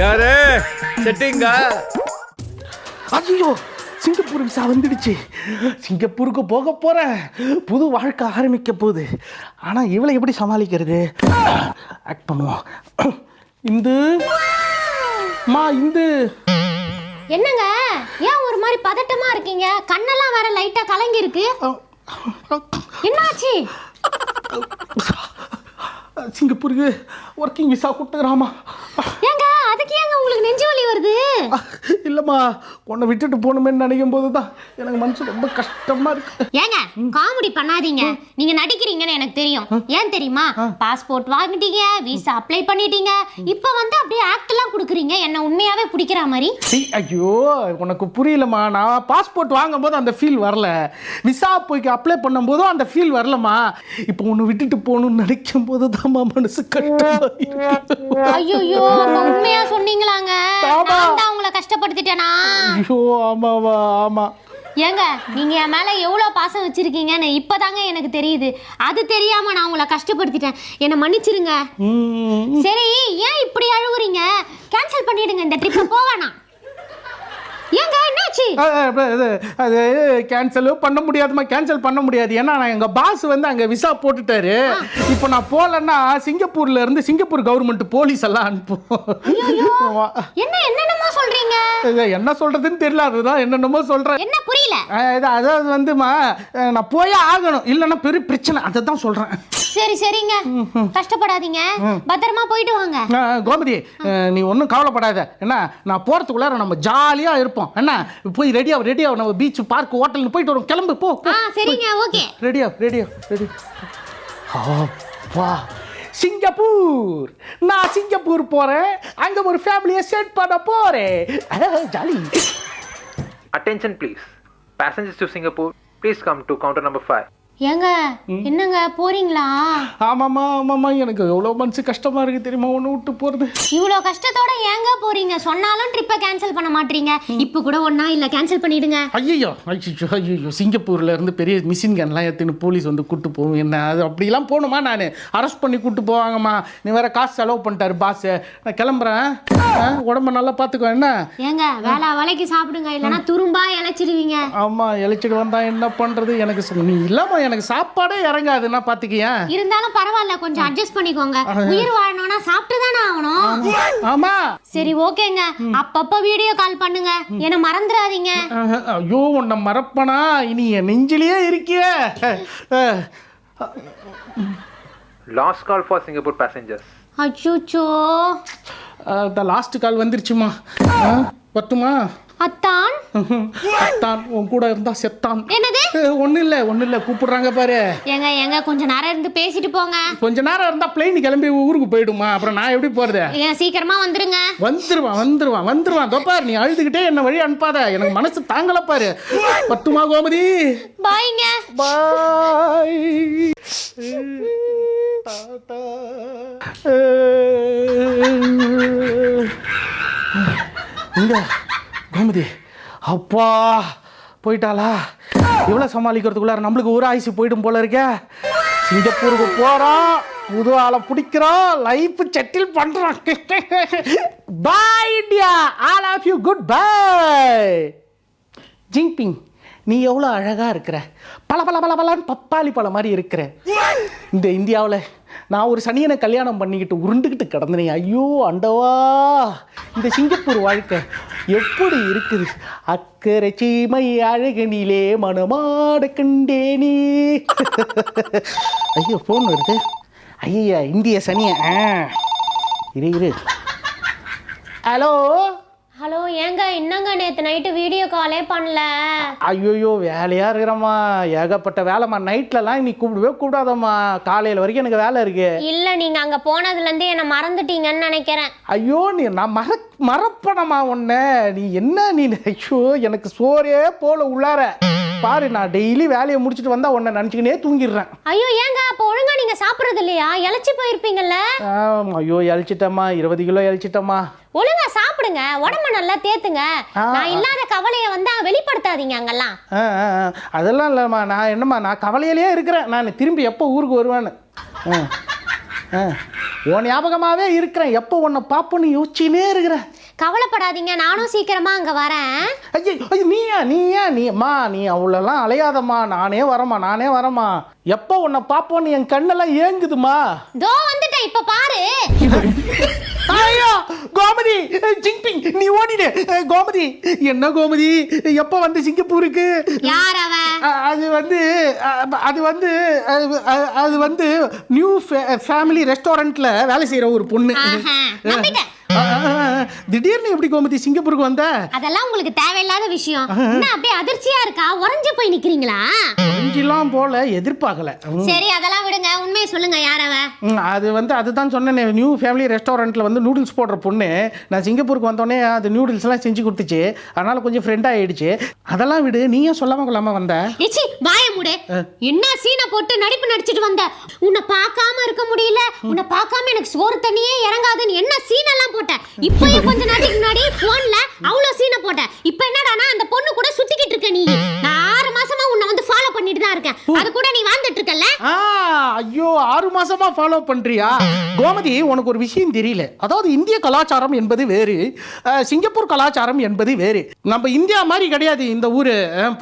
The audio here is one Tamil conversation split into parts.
யாரு? செட்டிங்கா ஐயோ சிங்கப்பூர் விசா வந்துடுச்சு சிங்கப்பூருக்கு போக போகிறேன் புது வாழ்க்கை ஆரம்பிக்க போகுது. ஆனால் இவளை எப்படி சமாளிக்கிறது? ஆக்ட் பண்ணுவோம். இந்து? மா இந்து? என்னங்க? ஏன் ஒரு மாதிரி பதட்டமா இருக்கீங்க? கண்ணெல்லாம் வேற லைட்டா கலங்கி இருக்கு என்னாச்சு? சிங்கப்பூருக்கு ஒர்க்கிங் விசா கொடுத்துக்கிறாமா ஏங்க அதுக்கு ஏங்க உங்களுக்கு நெஞ்சு வலி வருது இல்லைம்மா. உன்னை விட்டுட்டு போகணுமேன்னு நினைக்கும் போது தான் எனக்கு மனசு ரொம்ப கஷ்டமாக இருக்கு. ஏங்க காமெடி பண்ணாதீங்க. நீங்க நடிக்கிறீங்கன்னு எனக்கு தெரியும். ஏன் தெரியுமா? பாஸ்போர்ட் வாங்கிட்டீங்க விசா அப்ளை பண்ணிட்டீங்க. இப்போ வந்து அப்படியே ஆக்ட் எல்லாம் கொடுக்குறீங்க. என்ன உண்மையாவே பிடிக்கிற மாதிரி. சீ, ஐயோ உனக்கு புரியலம்மா. நான் பாஸ்போர்ட் வாங்கும்போது அந்த ஃபீல் வரல. விசா போய்க்கு அப்ளை பண்ணும்போதும் அந்த ஃபீல் வரலம்மா. இப்போ ஒன்று விட்டுட்டு போகணும்னு நினைக்கும் போது தான்மா மனசு கஷ்டமா இருக்கு. ஐயோ உண்மையா சொன்னீங்களாங்க. நான் தான் உங்களை கஷ்டப்படுத்திட்டேனா ஐயோ ஆமாவா ஏங்க நீங்க என் மேல எவ்வளவு பாசம் வச்சிருக்கீங்கன்னு இப்பதாங்க எனக்கு தெரியுது. அது தெரியாம நான் உங்களை கஷ்டப்படுத்திட்டேன். என்னை மன்னிச்சிருங்க. சரி ஏன் இப்படி அழுவுறீங்க கேன்சல் பண்ணிடுங்க இந்த ட்ரிப் போவேணாம். ஏங்க என்னாச்சு அது கேன்சலும் பண்ண முடியாதுமா கேன்சல் பண்ண முடியாது. ஏன்னா நான் எங்கள் பாஸ் வந்து அங்கே விசா போட்டுட்டாரு. இப்போ நான் போகலன்னா சிங்கப்பூர்ல இருந்து சிங்கப்பூர் கவர்மெண்ட் போலீஸ் எல்லாம் அனுப்பும். என்ன என்னென்னமோ சொல்றீங்க? என்ன சொல்றதுன்னு தெரியல அதுதான் என்னென்னமோ சொல்றேன். என்ன புரியல? அதாவது வந்துமா நான் போயே ஆகணும். இல்லைன்னா பெரிய பிரச்சனை. அதை தான் சொல்கிறேன் சரி சரிங்க. கஷ்டப்படாதீங்க. பத்திரமா போயிட்டு வாங்க. கோமதி நீ ஒன்றும் கவலைப்படாத. என்ன நான் போகிறதுக்குள்ளார நம்ம ஜாலியாக இருப்போம். என்ன போய் ரெடியாக ரெடியாக நம்ம பீச் பார்க் ஹோட்டல்னு போயிட்டு வரோம். கிளம்பு போ. ஆ சரிங்க ஓகே. ரெடியா ரெடியா ரெடி வா சிங்கப்பூர். நான் சிங்கப்பூர் போகிறேன் அங்கே ஒரு ஃபேமிலியை செட் பண்ண போகிறேன் jolly. Attention please. Passengers to Singapore, please come to counter number 5. ஏங்க என்னங்க போறீங்களா? ஆமாம்மா ஆமாம்மா எனக்கு எவ்வளோ மனசு கஷ்டமாக இருக்குது தெரியுமா ஒன்று விட்டு போகிறது இவ்வளோ கஷ்டத்தோட ஏங்க போறீங்க? சொன்னாலும் ட்ரிப்பை கேன்சல் பண்ண மாட்டீங்க. இப்போ கூட ஒண்ணா இல்ல கேன்சல் பண்ணிடுங்க. ஐயோ ஐயோ ஐயோ சிங்கப்பூர்ல இருந்து பெரிய மிஷின் கன்லாம் எடுத்துன்னு போலீஸ் வந்து கூட்டு போகும் என்ன அது அப்படிலாம் போகணுமா நான்? அரெஸ்ட் பண்ணி கூட்டு போவாங்கம்மா. நீ வேற காசு செலவு பண்ணிட்டாரு பாஸ் நான் கிளம்புறேன். உடம்ப நல்லா பார்த்துக்கோ என்ன? ஏங்க வேலை வேலைக்கு சாப்பிடுங்க இல்லைன்னா துரும்பா இழைச்சிடுவீங்க. ஆமா இழைச்சிட்டு வந்தா என்ன பண்றது? எனக்கு நீ இல்லாம எனக்கு சாப்பாடே இறங்காதுன்னா பாத்துக்கியேன் இருந்தாலும் பரவாயில்ல கொஞ்சம் அட்ஜஸ்ட் பண்ணிக்கோங்க. உயிர் வாழணும்னா சாப்பிட்டு தானே ஆகணும். ஆமா. சரி ஓகேங்க. அப்பப்ப வீடியோ கால் பண்ணுங்க. என்ன மறந்துடாதீங்க. ஐயோ உன்னை மறப்பனா? இனி என் நெஞ்சிலேயே இருக்கியே. Last call for Singapore passengers. அச்சோச்சோ. இந்த லாஸ்ட் கால் வந்துருச்சுமா. பத்துமா? அத்தான் அத்தான் உன் கூட இருந்தா செத்தான். என்னது? ஒன்றும் இல்லை ஒன்றும் இல்லை கூப்பிடுறாங்க பாரு. ஏங்க ஏங்க கொஞ்ச நேரம் இருந்து பேசிட்டு போங்க. கொஞ்ச நேரம் இருந்தா பிளெயின் கிளம்பி ஊருக்கு போயிடுமா? அப்புறம் நான் எப்படி போறது? ஏன் சீக்கிரமா வந்துருங்க. வந்துருவான் வந்துருவான் வந்துருவான். தொப்பார் நீ அழுதுகிட்டே என்ன வழி அனுப்பாத? எனக்கு மனசு தாங்கல பாரு. பத்துமா கோமதி? பாய்ங்க. பாய். எங்க கோமதி. அப்பா போயிட்டாளா? இவ்வளோ சமாளிக்கிறதுக்குள்ளார நம்மளுக்கு ஒரு ஆயுசு போயிடும் போல இருக்கே. சிங்கப்பூருக்கு போகிறோம் புது ஆளை பிடிக்கிறோம் லைஃப் செட்டில் பண்ணுறோம் bye India all of you good bye Jinping நீ எவ்வளோ அழகாக இருக்கிற. பல பல பல பலன்னு பப்பாளி பழம் மாதிரி இருக்கிற. இந்த இந்தியாவில் நான் ஒரு சனியனை கல்யாணம் பண்ணிக்கிட்டு உருண்டுக்கிட்டு கிடந்தனே. ஐயோ அண்டவா. இந்த சிங்கப்பூர் வாழ்க்கை எப்படி இருக்குது? அக்கறை சீமை அழகனிலே மனமாட கண்டேனே. ஐயோ ஃபோன் வருது. ஐயா இந்திய சனிய? இரு இரு. ஹலோ? ஹலோ ஏங்க என்னங்க நேத்து நைட்டு வீடியோ காலே பண்ணல? ஐயோயோ வேலையாக இருக்கிறம்மா. ஏகப்பட்ட வேலைம்மா. நைட்லலாம் நீ கூப்பிடவே கூடாதம்மா காலையில் வரைக்கும் எனக்கு வேலை இருக்கு. இல்ல நீங்க அங்க போனதுல இருந்து என்ன மறந்துட்டீங்கன்னு நினைக்கிறேன். ஐயோ நீ நான் மற மறப்பணமா உன்னை. நீ என்ன நீ ஐயோ எனக்கு சோறே போல உள்ளார. பாரு நான் டெய்லி வேலையை முடிச்சுட்டு வந்தா உன்னை நினச்சிக்கினே தூங்கிடுறேன். ஐயோ ஏங்க அப்ப ஒழுங்கா நீங்க சாப்பிடுறது இல்லையா? இழைச்சி போயிருப்பீங்கல்ல? ஐயோ இழைச்சிட்டம்மா இருபது கிலோ இழைச்சிட்டம்மா ஒழுங்கா சாப்பிடுங்க உடம்ப நல்லா தேத்துங்க. நான் இல்லாத கவலையை வந்து வெளிப்படுத்தாதீங்க அங்கெல்லாம். அதெல்லாம் இல்லைம்மா நான் என்னம்மா நான் கவலையிலேயே இருக்கிறேன். நான் திரும்பி எப்போ ஊருக்கு வருவேன்னு. உன் ஞாபகமாகவே இருக்கிறேன். எப்போ உன்னை பார்ப்போன்னு யோசிச்சுனே இருக்கிறேன். கவலைப்படாதீங்க நானும் சீக்கிரமா அங்க வரேன். ஐயோ ஐயோ நீயா நீயா நீ அம்மா நீ அவ்வளோலாம் அலையாதம்மா. நானே வரேம்மா நானே வரேம்மா. எப்போ உன்னை பார்ப்போன்னு என் கண்ணெல்லாம் ஏங்குதுமா தோ வந்துட்டேன் இப்ப பாரு. கோமதி! ஜிங்பிங் நீ ஓடிடு. கோமதி என்ன கோமதி? எப்போ வந்து சிங்கப்பூருக்கு? யார் அவ? அது வந்து அது வந்து அது வந்து நியூ ஃபேமிலி ரெஸ்டாரண்ட்ல வேலை செய்யற ஒரு பொண்ணு. திடீர்னு எப்படி கோமதி சிங்கப்பூருக்கு வந்த? அதெல்லாம் உங்களுக்கு தேவையில்லாத விஷயம். என்ன அப்படியே அதிர்ச்சியா இருக்கா? உறைஞ்சு போய் நிக்கிறீங்களா? அஞ்செல்லாம் போல எதிர்பார்க்கல. சரி அதெல்லாம் விடுங்க. உண்மையை சொல்லுங்க யார் அவ? ம், அது வந்து அதுதான் சொன்னேனே. நியூ ஃபேமிலி ரெஸ்டாரண்ட்டில் வந்து நூடுல்ஸ் போடுற பொண்ணு. நான் சிங்கப்பூருக்கு வந்தோடனே அது நூடுல்ஸ்லாம் செஞ்சு கொடுத்துச்சு. அதனால் கொஞ்சம் ஃப்ரெண்ட் ஆகிடுச்சு அதெல்லாம் விடு. நீயே சொல்லாமல் கொள்ளாமல் வந்த? ஏச்சி வாய மூடு. என்ன சீனை போட்டு நடிப்பு நடிச்சிட்டு வந்த? உன்னை பார்க்காம இருக்க முடியல. உன்னை பார்க்காம எனக்கு சோறு தண்ணியே இறங்காதுன்னு என்ன சீன் எல்லாம் போட்ட இப்பயே கொஞ்ச நாளைக்கு முன்னாடி போன்ல அவ்வளோ சீனை போட்ட இப்போ என்னடானா அந்த பொண்ணு கூட சுத்திக்கிட்டு இருக்க நீ. நான் ஆறு மாசமா உன்னை வந்து ஃபாலோ பண்ணிட்டு தான் இருக்கேன். அது கூட நீ வாழ்ந்துட்டு இருக்கல்ல? ஆ ஐயோ ஆறு மாசமா ஃபாலோ பண்றியா? கோமதி உனக்கு ஒரு விஷயம் தெரியல. அதாவது இந்திய கலாச்சாரம் என்பது வேறு சிங்கப்பூர் கலாச்சாரம் என்பது வேறு. நம்ம இந்தியா மாதிரி கிடையாது இந்த ஊர்.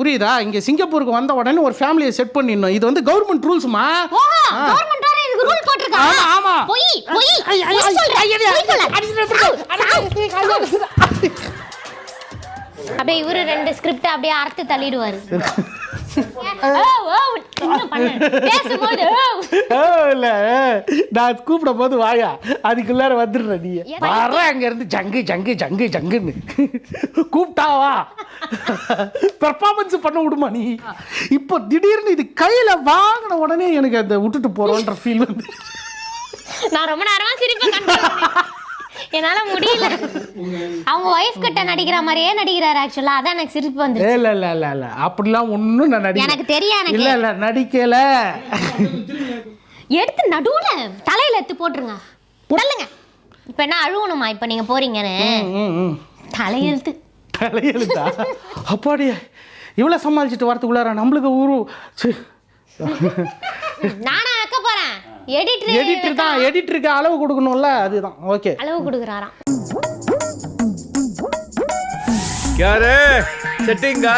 புரியுதா? இங்க சிங்கப்பூருக்கு வந்த உடனே ஒரு ஃபேமிலியை செட் பண்ணிடணும். இது வந்து கவர்மெண்ட் ரூல்ஸ்மா ரூல் போட்டிருக்கா ஆமா, ஆமா. பொய் பொய் பொய் சொல்ற. பொய் அப்படியே இவரு ரெண்டு ஸ்கிரிப்ட் அப்படியே அறுத்து தள்ளிடுவாரு ஓ, ஓ, பண்ண? பேசும்போது. இல்ல நான் கூப்பிடும் போது வாயா அதுக்குள்ளார வந்துடுற நீ. வர அங்க இருந்து ஜங்கு ஜங்கு ஜங்கு ஜங்குன்னு. கூப்பிட்டா வா. பெர்ஃபார்மன்ஸ் பண்ண விடுமா நீ? இப்போ திடீர்னு இது கையில வாங்கின உடனே எனக்கு அந்த விட்டுட்டு போறோன்ற ஃபீல் வந்து. நான் ரொம்ப நேரமா சிரிப்பை control பண்ணேன். என்னால முடியல. அவங்க ஒய்ஃப் கிட்ட நடிக்கிற மாதிரியே நடிக்கிறாரு ஆக்சுவலா அதான் எனக்கு சிரிப்பு வந்து இல்ல இல்ல இல்ல இல்ல. அப்படிலாம் ஒண்ணும் நான் நடிக்கல. எனக்கு எனக்கு. இல்ல இல்ல நடிக்கல. எடுத்து நடுவில் தலையில் எடுத்து போட்டுருங்க. போடுங்க இப்போ என்ன அழுகணுமா இப்போ நீங்கள் போறீங்கன்னு. தலையெழுத்து. தலையெழுத்தா? அப்பாடியே இவ்வளோ சமாளிச்சுட்டு வரத்துக்குள்ளார நம்மளுக்கு ஊரு நானா வைக்க போகிறேன் எடிட்டர் எடிட்டர் தான் எடிட்டருக்கு அளவு கொடுக்கணும்ல அதுதான். ஓகே அளவு கொடுக்குறாராம். யாரு? செட்டிங்கா